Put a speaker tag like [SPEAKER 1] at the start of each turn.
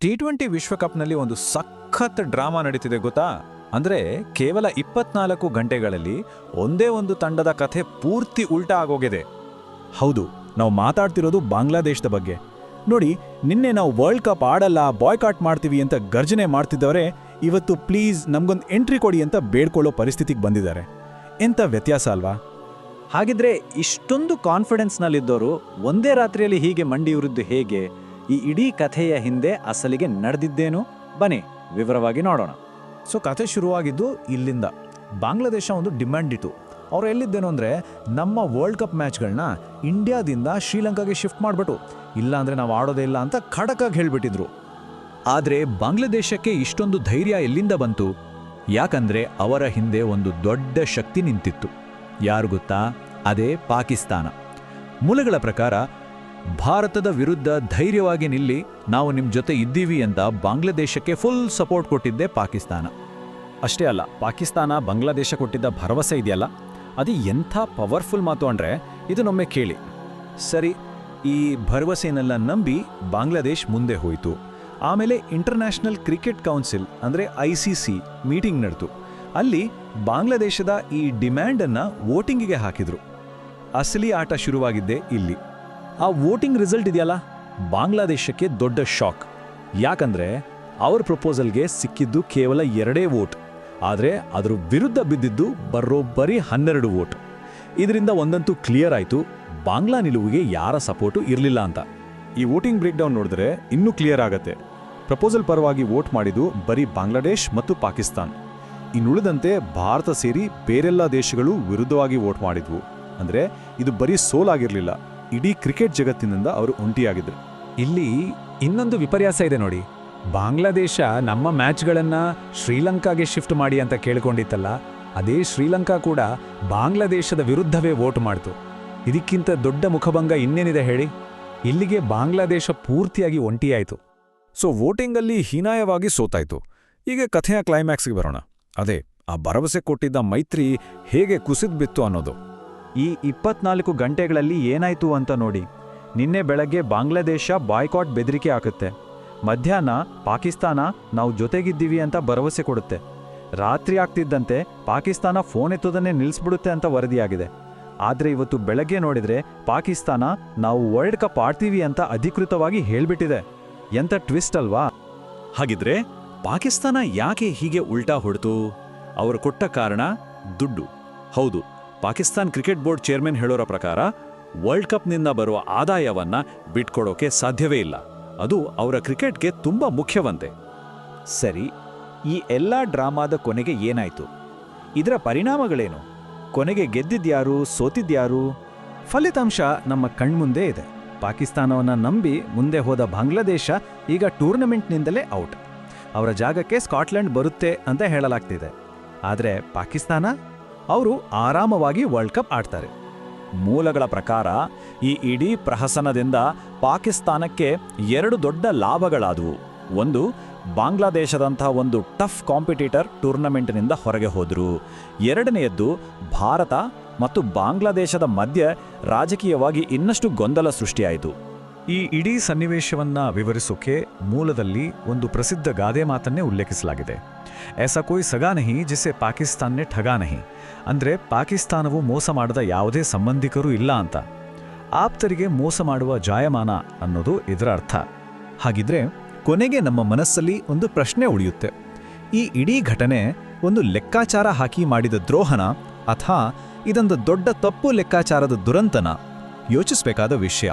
[SPEAKER 1] T twenty ವಿಶ್ವಕಪ್ನಲ್ಲಿ ಒಂದು ಸಖತ್ ಡ್ರಾಮಾ ನಡೀತಿದೆ ಗೊತ್ತಾ? ಅಂದ್ರೆ ಕೇವಲ ಇಪ್ಪತ್ನಾಲ್ಕು ಗಂಟೆಗಳಲ್ಲಿ ಒಂದೇ ಒಂದು ತಂಡದ ಕಥೆ ಪೂರ್ತಿ ಉಲ್ಟಾ ಆಗೋಗಿದೆ.
[SPEAKER 2] ಹೌದು, ನಾವು ಮಾತಾಡ್ತಿರೋದು ಬಾಂಗ್ಲಾದೇಶದ ಬಗ್ಗೆ. ನೋಡಿ, ನಿನ್ನೆ ನಾವು ವರ್ಲ್ಡ್ ಕಪ್ ಆಡಲ್ಲ ಬಾಯ್ಕಾಟ್ ಮಾಡ್ತೀವಿ ಅಂತ ಗರ್ಜನೆ ಮಾಡ್ತಿದ್ದವರೇ, ಇವತ್ತು ಪ್ಲೀಸ್ ನಮಗೊಂದು ಎಂಟ್ರಿ ಕೊಡಿ ಅಂತ ಬೇಡ್ಕೊಳ್ಳೋ ಪರಿಸ್ಥಿತಿಗೆ ಬಂದಿದ್ದಾರೆ. ಎಂಥ ವ್ಯತ್ಯಾಸ ಅಲ್ವಾ?
[SPEAKER 3] ಹಾಗಿದ್ರೆ ಇಷ್ಟೊಂದು ಕಾನ್ಫಿಡೆನ್ಸ್ನಲ್ಲಿದ್ದವರು ಒಂದೇ ರಾತ್ರಿಯಲ್ಲಿ ಹೀಗೆ ಮಂಡಿಯುರಿದ್ದು ಹೇಗೆ? ಈ ಇಡೀ ಕಥೆಯ ಹಿಂದೆ ಅಸಲಿಗೆ ನಡೆದಿದ್ದೇನು? ಬನ್ನಿ, ವಿವರವಾಗಿ ನೋಡೋಣ.
[SPEAKER 1] ಸೊ, ಕಥೆ ಶುರುವಾಗಿದ್ದು ಇಲ್ಲಿಂದ. ಬಾಂಗ್ಲಾದೇಶ ಒಂದು ಡಿಮ್ಯಾಂಡ್ ಇತ್ತು. ಅವ್ರು ಎಲ್ಲಿದ್ದೇನು ಅಂದರೆ, ನಮ್ಮ ವರ್ಲ್ಡ್ ಕಪ್ ಮ್ಯಾಚ್ಗಳನ್ನ ಇಂಡಿಯಾದಿಂದ ಶ್ರೀಲಂಕಾಗೆ ಶಿಫ್ಟ್ ಮಾಡಿಬಿಟ್ಟು ಇಲ್ಲಾಂದರೆ ನಾವು ಆಡೋದೇ ಇಲ್ಲ ಅಂತ ಖಡಕಾಗಿ ಹೇಳಿಬಿಟ್ಟಿದ್ರು.
[SPEAKER 2] ಆದರೆ ಬಾಂಗ್ಲಾದೇಶಕ್ಕೆ ಇಷ್ಟೊಂದು ಧೈರ್ಯ ಎಲ್ಲಿಂದ ಬಂತು? ಯಾಕಂದರೆ ಅವರ ಹಿಂದೆ ಒಂದು ದೊಡ್ಡ ಶಕ್ತಿ ನಿಂತಿತ್ತು. ಯಾರು ಗೊತ್ತಾ? ಅದೇ ಪಾಕಿಸ್ತಾನ. ಮೂಲಗಳ ಪ್ರಕಾರ ಭಾರತದ ವಿರುದ್ಧ ಧೈರ್ಯವಾಗಿ ನಿಲ್ಲಿ, ನಾವು ನಿಮ್ಮ ಜೊತೆ ಇದ್ದೀವಿ ಅಂತ ಬಾಂಗ್ಲಾದೇಶಕ್ಕೆ ಫುಲ್ ಸಪೋರ್ಟ್ ಕೊಟ್ಟಿದ್ದೆ ಪಾಕಿಸ್ತಾನ.
[SPEAKER 4] ಅಷ್ಟೇ ಅಲ್ಲ, ಪಾಕಿಸ್ತಾನ ಬಾಂಗ್ಲಾದೇಶ ಕೊಟ್ಟಿದ್ದ ಭರವಸೆ ಇದೆಯಲ್ಲ? ಅದು ಎಂಥ ಪವರ್ಫುಲ್ ಮಾತು ಅಂದರೆ ಇದು ನೊಮ್ಮೆ ಕೇಳಿ.
[SPEAKER 1] ಸರಿ, ಈ ಭರವಸೆನೆಲ್ಲ ನಂಬಿ ಬಾಂಗ್ಲಾದೇಶ್ ಮುಂದೆ ಹೋಯಿತು. ಆಮೇಲೆ ಇಂಟರ್ನ್ಯಾಷನಲ್ ಕ್ರಿಕೆಟ್ ಕೌನ್ಸಿಲ್ ಅಂದರೆ ಐ ಸಿ ಸಿ ಮೀಟಿಂಗ್ ನಡೆತು ಅಲ್ಲಿ ಬಾಂಗ್ಲಾದೇಶದ ಈ ಡಿಮ್ಯಾಂಡನ್ನು ವೋಟಿಂಗಿಗೆ ಹಾಕಿದರು. ಅಸಲಿ ಆಟ ಶುರುವಾಗಿದ್ದೆ ಇಲ್ಲಿ. ಆ ವೋಟಿಂಗ್ ರಿಸಲ್ಟ್ ಇದೆಯಲ್ಲ? ಬಾಂಗ್ಲಾದೇಶಕ್ಕೆ ದೊಡ್ಡ ಶಾಕ್. ಯಾಕಂದ್ರೆ ಅವ್ರ ಪ್ರಪೋಸಲ್ಗೆ ಸಿಕ್ಕಿದ್ದು ಕೇವಲ ಎರಡೇ ವೋಟ್. ಆದರೆ ಅದರ ವಿರುದ್ಧ ಬಿದ್ದಿದ್ದು ಬರೋಬ್ಬರಿ ಹನ್ನೆರಡು ವೋಟ್. ಇದರಿಂದ ಒಂದಂತೂ ಕ್ಲಿಯರ್ ಆಯಿತು, ಬಾಂಗ್ಲಾ ನಿಲುವಿಗೆ ಯಾರ ಸಪೋರ್ಟು ಇರಲಿಲ್ಲ ಅಂತ. ಈ ವೋಟಿಂಗ್ ಬ್ರೇಕ್ ಡೌನ್ ನೋಡಿದ್ರೆ ಇನ್ನೂ ಕ್ಲಿಯರ್ ಆಗತ್ತೆ. ಪ್ರಪೋಸಲ್ ಪರವಾಗಿ ವೋಟ್ ಮಾಡಿದ್ದು ಬರೀ ಬಾಂಗ್ಲಾದೇಶ್ ಮತ್ತು ಪಾಕಿಸ್ತಾನ್. ಇನ್ನುಳಿದಂತೆ ಭಾರತ ಸೇರಿ ಬೇರೆಲ್ಲ ದೇಶಗಳು ವಿರುದ್ಧವಾಗಿ ವೋಟ್ ಮಾಡಿದ್ವು. ಅಂದರೆ ಇದು ಬರೀ ಸೋಲಾಗಿರಲಿಲ್ಲ. ಇಡೀ ಕ್ರಿಕೆಟ್ ಜಗತ್ತಿನಿಂದ ಅವರು ಒಂಟಿಯಾಗಿದ್ರು.
[SPEAKER 4] ಇಲ್ಲಿ ಇನ್ನೊಂದು ವಿಪರ್ಯಾಸ ಇದೆ ನೋಡಿ. ಬಾಂಗ್ಲಾದೇಶ ನಮ್ಮ ಮ್ಯಾಚ್ಗಳನ್ನ ಶ್ರೀಲಂಕಾಗೆ ಶಿಫ್ಟ್ ಮಾಡಿ ಅಂತ ಕೇಳ್ಕೊಂಡಿತ್ತಲ್ಲ, ಅದೇ ಶ್ರೀಲಂಕಾ ಕೂಡ ಬಾಂಗ್ಲಾದೇಶದ ವಿರುದ್ಧವೇ ವೋಟ್ ಮಾಡ್ತು. ಇದಕ್ಕಿಂತ ದೊಡ್ಡ ಮುಖಭಂಗ ಇನ್ನೇನಿದೆ ಹೇಳಿ? ಇಲ್ಲಿಗೆ ಬಾಂಗ್ಲಾದೇಶ ಪೂರ್ತಿಯಾಗಿ ಒಂಟಿಯಾಯಿತು.
[SPEAKER 1] ಸೊ, ವೋಟಿಂಗಲ್ಲಿ ಹೀನಾಯವಾಗಿ ಸೋತಾಯ್ತು. ಈಗ ಕಥೆಯ ಕ್ಲೈಮ್ಯಾಕ್ಸ್ಗೆ ಬರೋಣ. ಅದೇ, ಆ ಭರವಸೆ ಕೊಟ್ಟಿದ್ದ ಮೈತ್ರಿ ಹೇಗೆ ಕುಸಿದ್ ಬಿತ್ತು ಅನ್ನೋದು.
[SPEAKER 3] ಈ ಇಪ್ಪತ್ನಾಲ್ಕು ಗಂಟೆಗಳಲ್ಲಿ ಏನಾಯಿತು ಅಂತ ನೋಡಿ. ನಿನ್ನೆ ಬೆಳಗ್ಗೆ ಬಾಂಗ್ಲಾದೇಶ ಬಾಯ್ಕಾಟ್ ಬೆದರಿಕೆ ಹಾಕುತ್ತೆ. ಮಧ್ಯಾಹ್ನ ಪಾಕಿಸ್ತಾನ ನಾವು ಜೊತೆಗಿದ್ದೀವಿ ಅಂತ ಭರವಸೆ ಕೊಡುತ್ತೆ. ರಾತ್ರಿ ಆಗ್ತಿದ್ದಂತೆ ಪಾಕಿಸ್ತಾನ ಫೋನ್ ಎತ್ತೋದನ್ನೇ ನಿಲ್ಲಿಸ್ಬಿಡುತ್ತೆ ಅಂತ ವರದಿಯಾಗಿದೆ. ಆದರೆ ಇವತ್ತು ಬೆಳಗ್ಗೆ ನೋಡಿದರೆ ಪಾಕಿಸ್ತಾನ ನಾವು ವರ್ಲ್ಡ್ ಕಪ್ ಆಡ್ತೀವಿ ಅಂತ ಅಧಿಕೃತವಾಗಿ ಹೇಳ್ಬಿಟ್ಟಿದೆ. ಎಂಥ ಟ್ವಿಸ್ಟ್ ಅಲ್ವಾ?
[SPEAKER 1] ಹಾಗಿದ್ರೆ ಪಾಕಿಸ್ತಾನ ಯಾಕೆ ಹೀಗೆ ಉಲ್ಟಾ ಹೊಡ್ತು? ಅವರು ಕೊಟ್ಟ ಕಾರಣ ದುಡ್ಡು. ಹೌದು ಪಾಕಿಸ್ತಾನ್ ಕ್ರಿಕೆಟ್ ಬೋರ್ಡ್ ಚೇರ್ಮನ್ ಹೇಳೋರ ಪ್ರಕಾರ ವರ್ಲ್ಡ್ ಕಪ್ನಿಂದ ಬರುವ ಆದಾಯವನ್ನ ಬಿಟ್ಕೊಡೋಕೆ ಸಾಧ್ಯವೇ ಇಲ್ಲ. ಅದು ಅವರ ಕ್ರಿಕೆಟ್ಗೆ ತುಂಬಾ ಮುಖ್ಯವಂತೆ.
[SPEAKER 3] ಸರಿ, ಈ ಎಲ್ಲ ಡ್ರಾಮಾದ ಕೊನೆಗೆ ಏನಾಯ್ತು? ಇದರ ಪರಿಣಾಮಗಳೇನು? ಕೊನೆಗೆ ಗೆದ್ದಿದ್ಯಾರು, ಸೋತಿದ್ಯಾರು? ಫಲಿತಾಂಶ ನಮ್ಮ ಕಣ್ಮುಂದೆ ಇದೆ. ಪಾಕಿಸ್ತಾನವನ್ನ ನಂಬಿ ಮುಂದೆ ಹೋದ ಬಾಂಗ್ಲಾದೇಶ ಈಗ ಟೂರ್ನಮೆಂಟ್ನಿಂದಲೇ ಔಟ್. ಅವರ ಜಾಗಕ್ಕೆ ಸ್ಕಾಟ್ಲೆಂಡ್ ಬರುತ್ತೆ ಅಂತ ಹೇಳಲಾಗ್ತಿದೆ. ಆದರೆ ಪಾಕಿಸ್ತಾನ? ಅವರು ಆರಾಮವಾಗಿ ವರ್ಲ್ಡ್ ಕಪ್ ಆಡ್ತಾರೆ. ಮೂಲಗಳ ಪ್ರಕಾರ ಈ ಇಡೀ ಪ್ರಹಸನದಿಂದ ಪಾಕಿಸ್ತಾನಕ್ಕೆ ಎರಡು ದೊಡ್ಡ ಲಾಭಗಳಾದವು. ಒಂದು, ಬಾಂಗ್ಲಾದೇಶದಂಥ ಒಂದು ಟಫ್ ಕಾಂಪಿಟೇಟರ್ ಟೂರ್ನಮೆಂಟ್ನಿಂದ ಹೊರಗೆ ಹೋದರು. ಎರಡನೆಯದ್ದು, ಭಾರತ ಮತ್ತು ಬಾಂಗ್ಲಾದೇಶದ ಮಧ್ಯೆ ರಾಜಕೀಯವಾಗಿ ಇನ್ನಷ್ಟು ಗೊಂದಲ ಸೃಷ್ಟಿಯಾಯಿತು.
[SPEAKER 1] ಈ ಇಡೀ ಸನ್ನಿವೇಶವನ್ನ ವಿವರಿಸೋಕೆ ಮೂಲದಲ್ಲಿ ಒಂದು ಪ್ರಸಿದ್ಧ ಗಾದೆ ಮಾತನ್ನೇ ಉಲ್ಲೇಖಿಸಲಾಗಿದೆ. ಎಸಾ ಕೋಯ್ ಸಗಾನಹಿ ಜಿಸೆ ಪಾಕಿಸ್ತಾನ್ನೇ ಠಗಾ ನಹಿ ಅಂದರೆ ಪಾಕಿಸ್ತಾನವು ಮೋಸ ಮಾಡದ ಯಾವುದೇ ಸಂಬಂಧಿಕರೂ ಇಲ್ಲ ಅಂತ. ಆಪ್ತರಿಗೆ ಮೋಸ ಮಾಡುವ ಜಾಯಮಾನ ಅನ್ನೋದು ಇದರ ಅರ್ಥ. ಹಾಗಿದ್ರೆ ಕೊನೆಗೆ ನಮ್ಮ ಮನಸ್ಸಲ್ಲಿ ಒಂದು ಪ್ರಶ್ನೆ ಉಳಿಯುತ್ತೆ. ಈ ಇಡೀ ಘಟನೆ ಒಂದು ಲೆಕ್ಕಾಚಾರ ಹಾಕಿ ಮಾಡಿದ ದ್ರೋಹನ? ಅಥವಾ ಇದೊಂದು ದೊಡ್ಡ ತಪ್ಪು ಲೆಕ್ಕಾಚಾರದ ದುರಂತನ? ಯೋಚಿಸಬೇಕಾದ ವಿಷಯ.